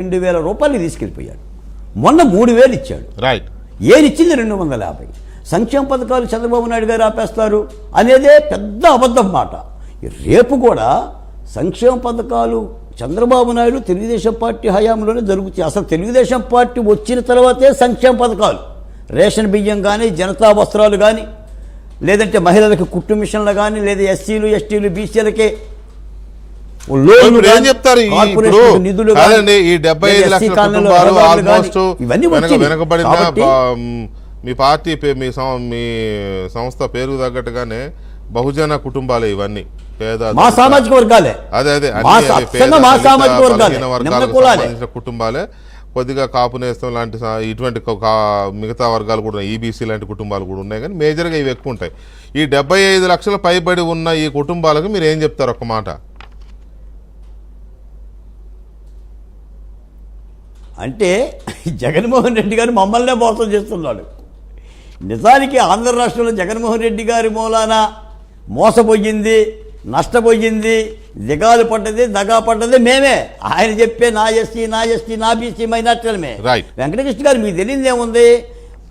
రెండు వేల రూపాయలు తీసుకెళ్ళిపోయాడు. మొన్న మూడు వేలు ఇచ్చాడు. రైట్ ఏదిచ్చింది రెండు వందల యాభై. సంక్షేమ పథకాలు చంద్రబాబు నాయుడు గారు ఆపేస్తారు అనేదే పెద్ద అబద్ధం మాట. రేపు కూడా సంక్షేమ పథకాలు చంద్రబాబు నాయుడు తెలుగుదేశం పార్టీ హయాంలోనే జరుగుతాయి. అసలు తెలుగుదేశం పార్టీ వచ్చిన తర్వాతే సంక్షేమ పథకాలు. రేషన్ బియ్యం కానీ జనతా వస్త్రాలు కానీ లేదంటే మహిళలకు కుట్టు మిషన్లు కానీ లేదా ఎస్సీలు ఎస్టీలు బీసీలకే ఏం చెప్తారు ఈ కాదండి డెబ్బై ఐదు లక్షల కుటుంబాలు ఆల్మోస్ట్. వెనకబడిన మ్, పార్టీ మీ సంస్థ పేరు తగ్గట్టుగానే బహుజన కుటుంబాలే ఇవన్నీ. పేద మా సామాజిక వర్గాలే. అదే అదే మా సామాజిక వర్గాలే. కుటుంబాలే. కొద్దిగా కాపు నేస్తం లాంటి ఇటువంటి మిగతా వర్గాలు కూడా ఈబీసీ లాంటి కుటుంబాలు కూడా ఉన్నాయి. కానీ మేజర్గా ఇవి ఎక్కువ ఉంటాయి. ఈ డెబ్బై ఐదు లక్షల పైబడి ఉన్న ఈ కుటుంబాలకు మీరు ఏం చెప్తారు ఒక మాట? అంటే జగన్మోహన్ రెడ్డి గారు మమ్మల్నే మోసం చేస్తున్నాడు. నిజానికి ఆంధ్ర రాష్ట్రంలో జగన్మోహన్ రెడ్డి గారి మూలాన మోసపోయింది నష్టపోయింది దిగాలు పడ్డది దగా పడ్డది మేమే. ఆయన చెప్పే నా ఎస్సీ నా ఎస్టీ నా బీసీ మైనార్టీలమే. వెంకటకృష్ణ గారు మీకు తెలియదు ఏముంది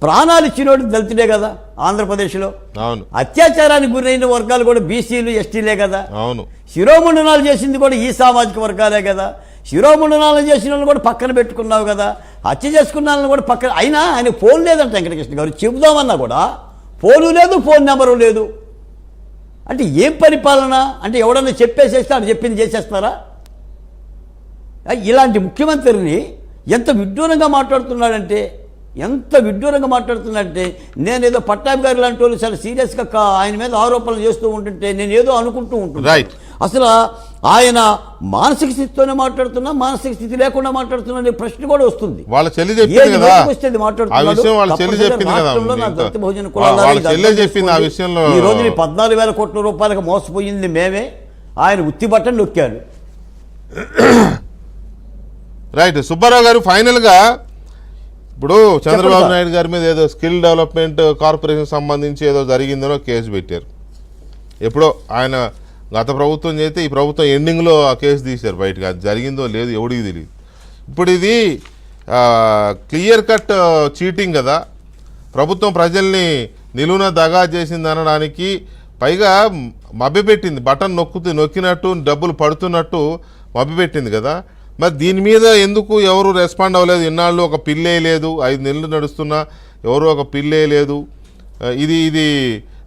ప్రాణాలు ఇచ్చినోడు దళితుడే కదా ఆంధ్రప్రదేశ్లో. అవును. అత్యాచారానికి గురైన వర్గాలు కూడా బీసీలు ఎస్టీలే కదా. అవును. శిరోముండనాలు చేసింది కూడా ఈ సామాజిక వర్గాలే కదా. శిరోముండనాలు చేసిన వాళ్ళని కూడా పక్కన పెట్టుకున్నావు కదా. హత్య చేసుకున్న వాళ్ళని కూడా పక్కన అయినా ఆయన ఫోన్ లేదంట వెంకటకృష్ణ గారు. చెబుదామన్నా కూడా ఫోను లేదు ఫోన్ నెంబరు లేదు. అంటే ఏం పరిపాలన? అంటే ఎవడన్నా చెప్పేసేస్తే అని చెప్పింది చేసేస్తారా? ఇలాంటి ముఖ్యమంత్రిని ఎంత విడ్డూరంగా మాట్లాడుతున్నాడంటే ఎంత విడ్డూరంగా మాట్లాడుతున్నాడంటే నేనేదో పట్టాభి గారు లాంటి వాళ్ళు చాలా సీరియస్గా ఆయన మీద ఆరోపణలు చేస్తూ ఉంటుంటే నేను ఏదో అనుకుంటూ ఉంటుంది అసలు ఆయన మానసిక స్థితితోనే మాట్లాడుతున్నా మానసిక స్థితి లేకుండా మాట్లాడుతున్నా అనే ప్రశ్న కూడా వస్తుంది. వాళ్ళ చెల్లి చెప్పింది మాట్లాడుతున్నాడు. ఈ రోజు పద్నాలుగు వేల కోట్ల రూపాయలకు మోసపోయింది మేమే. ఆయన ఉత్తి బట్టలు నొక్కాడు. రైట్ సుబ్బారావు గారు ఫైనల్గా ఇప్పుడు చంద్రబాబు. నాయుడు గారి మీద ఏదో స్కిల్ డెవలప్మెంట్ కార్పొరేషన్ సంబంధించి ఏదో జరిగిందనో కేసు పెట్టారు. ఎప్పుడో ఆయన గత ప్రభుత్వం చేస్తే ఈ ప్రభుత్వం ఎండింగ్లో ఆ కేసు తీశారు బయటకు. అది జరిగిందో లేదు ఎవడికి తెలియదు. ఇప్పుడు ఇది క్లియర్ కట్ చీటింగ్ కదా. ప్రభుత్వం ప్రజల్ని నిలువున దగా చేసింది అనడానికి పైగా మభ్యపెట్టింది. బటన్ నొక్కుతూ నొక్కినట్టు డబ్బులు పడుతున్నట్టు మభ్యపెట్టింది కదా. మరి దీని మీద ఎందుకు ఎవరు రెస్పాండ్ అవ్వలేదు? ఇన్నాళ్ళు ఒక పిల్లే లేదు. ఐదు నెలలు నడుస్తున్నా ఎవరు ఒక పిల్లే లేదు. ఇది ఇది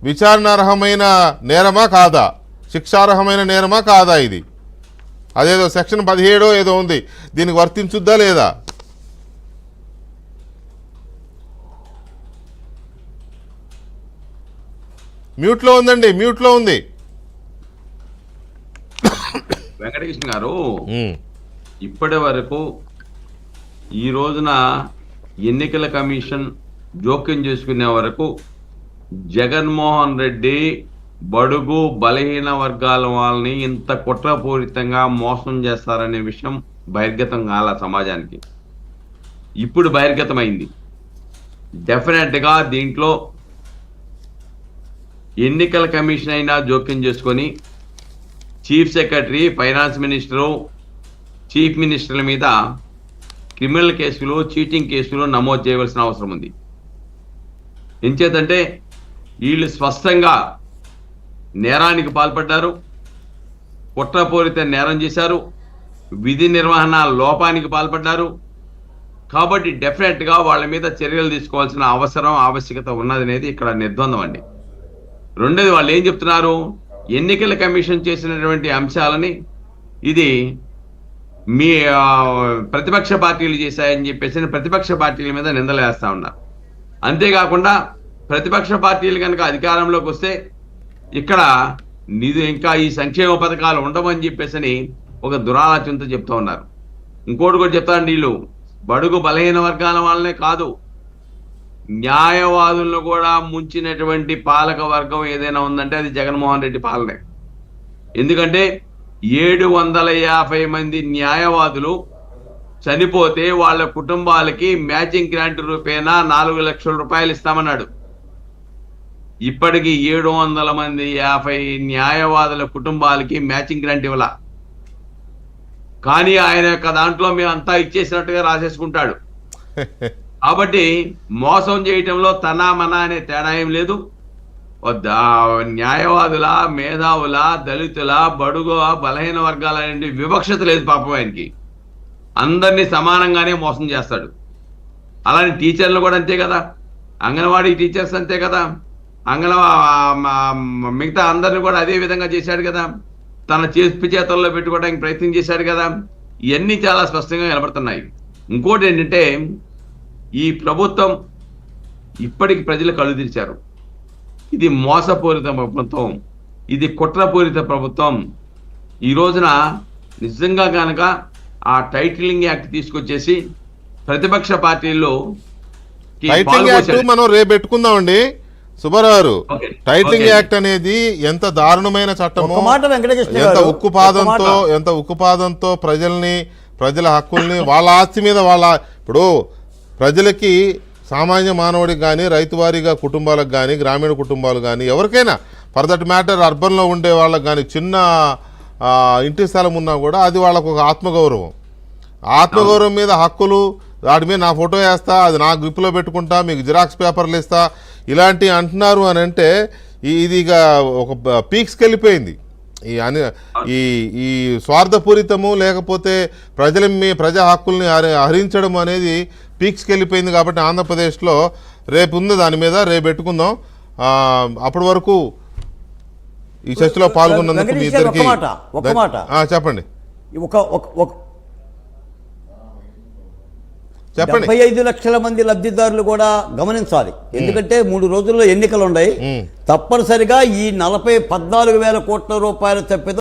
విచారణార్హమైన నేరమా కాదా? శిక్షార్హమైన నేరమా కాదా ఇది? అదేదో సెక్షన్ పదిహేడో ఏదో ఉంది. దీనికి వర్తించుద్దా లేదా? మ్యూట్లో ఉందండి మ్యూట్లో ఉంది. వెంకటకృష్ణ గారు ఇప్పటి వరకు ఈ రోజున ఎన్నికల కమిషన్ జోక్యం చేసుకునే వరకు జగన్మోహన్ రెడ్డి బడుగు బలహీన వర్గాల వాళ్ళని ఇంత కుట్రపూరితంగా మోసం చేస్తారనే విషయం బహిర్గతం కాల సమాజానికి. ఇప్పుడు బహిర్గతమైంది. డెఫినెట్గా దీంట్లో ఎన్నికల కమిషన్ అయినా జోక్యం చేసుకొని chief secretary finance minister chief మినిస్టర్ల మీద క్రిమినల్ కేసులు చీటింగ్ కేసులు నమోదు చేయవలసిన అవసరం ఉంది. ఎంచేతంటే వీళ్ళు స్పష్టంగా నేరానికి పాల్పడ్డారు. కుట్రపూరిత నేరం చేశారు. విధి నిర్వహణ లోపానికి పాల్పడ్డారు. కాబట్టి డెఫినెట్గా వాళ్ళ మీద చర్యలు తీసుకోవాల్సిన అవసరం ఆవశ్యకత ఉన్నదనేది ఇక్కడ నిర్బంధం అండి. రెండోది వాళ్ళు ఏం చెప్తున్నారు? ఎన్నికల కమిషన్ చేసినటువంటి అంశాలని ఇది మీ ప్రతిపక్ష పార్టీలు చేశాయని చెప్పేసి ప్రతిపక్ష పార్టీల మీద నిందలు వేస్తూ ఉన్నారు. అంతేకాకుండా ప్రతిపక్ష పార్టీలు కనుక అధికారంలోకి వస్తే ఇక్కడ నిధు ఇంకా ఈ సంక్షేమ పథకాలు ఉండవని చెప్పేసి ఒక దురాలోచనతో చెప్తా ఉన్నారు. ఇంకోటి కూడా చెప్తాను వీళ్ళు బడుగు బలహీన వర్గాల వాళ్ళనే కాదు. న్యాయవాదులను కూడా ముంచినటువంటి పాలక వర్గం ఏదైనా ఉందంటే అది జగన్మోహన్ రెడ్డి పాలనే. ఎందుకంటే ఏడు వందల యాభై మంది న్యాయవాదులు చనిపోతే వాళ్ళ కుటుంబాలకి మ్యాచింగ్ గ్రాంట్ రూపేణా నాలుగు లక్షల రూపాయలు ఇస్తామన్నాడు. ఇప్పటికీ ఏడు వందల మంది యాభై న్యాయవాదుల కుటుంబాలకి మ్యాచింగ్ గ్రాంట్ ఇవ్వాల. కానీ ఆయన యొక్క దాంట్లో మేము అంతా ఇచ్చేసినట్టుగా రాసేసుకుంటాడు. కాబట్టి మోసం చేయటంలో తన మన అనే తేడా ఏం లేదు. న్యాయవాదుల మేధావుల దళితుల బడుగు బలహీన వర్గాల నుండి వివక్షత లేదు పాపం ఆయనకి. అందరినీ సమానంగానే మోసం చేస్తాడు. అలానే టీచర్లు కూడా అంతే కదా. అంగన్వాడీ టీచర్స్ అంతే కదా. అంగన మిగతా అందరిని కూడా అదే విధంగా చేశాడు కదా. తన చేతి చేతుల్లో పెట్టుకోవడానికి ప్రయత్నం చేశాడు కదా. ఇవన్నీ చాలా స్పష్టంగా కనబడుతున్నాయి. ఇంకోటి ఏంటంటే ఈ ప్రభుత్వం ఇప్పటికి ప్రజలు కళ్ళు తెరిచారు. ఇది మోసపూరిత ప్రభుత్వం. ఇది కుట్రపూరిత ప్రభుత్వం. ఈ రోజున నిజంగా కనుక ఆ టైటిలింగ్ యాక్ట్ తీసుకొచ్చేసి ప్రతిపక్ష పార్టీల్లో. మనం రేపు పెట్టుకుందామండి సుబ్బారావు. Titling okay. యాక్ట్ అనేది ఎంత దారుణమైన చట్టము ఒక మాట వెంకటకృష్ణ ఎంత గారు, ఉక్కు పాదంతో. ఎంత ఉక్కు పాదంతో ప్రజల్ని ప్రజల హక్కుల్ని వాళ్ళ ఆస్తి మీద వాళ్ళ ఇప్పుడు ప్రజలకి సామాన్య మానవుడికి కానీ రైతు వారీగా కుటుంబాలకు కానీ గ్రామీణ కుటుంబాలు కానీ ఎవరికైనా ఫర్ దట్ మ్యాటర్ అర్బన్లో ఉండే వాళ్ళకి కానీ చిన్న ఇంటి స్థలం ఉన్నా కూడా అది వాళ్ళకు ఒక ఆత్మగౌరవం ఆత్మగౌరవం మీద హక్కులు వాటి మీద నా ఫోటో వేస్తా అది నా గ్రిప్లో పెట్టుకుంటా మీకు జిరాక్స్ పేపర్లు ఇస్తా ఇలాంటివి అంటున్నారు అని అంటే ఇది ఇక ఒక పీక్స్కి వెళ్ళిపోయింది ఈ అని ఈ ఈ స్వార్థపూరితము లేకపోతే ప్రజల మీ ప్రజా హక్కుల్ని హరి- హరించడం అనేది పీక్స్కి వెళ్ళిపోయింది కాబట్టి ఆంధ్రప్రదేశ్లో రేపు ఉంది దాని మీద రేపు పెట్టుకుందాం. అప్పటి వరకు ఈ చర్చలో పాల్గొన్నందుకు మీ ఇద్దరికి చెప్పండి. ఒక డెబ్బై ఐదు లక్షల మంది లబ్ధిదారులు కూడా గమనించాలి. ఎందుకంటే మూడు రోజుల్లో ఎన్నికలు ఉన్నాయి. తప్పనిసరిగా ఈ నలభై పద్నాలుగు వేల కోట్ల రూపాయల తప్పిద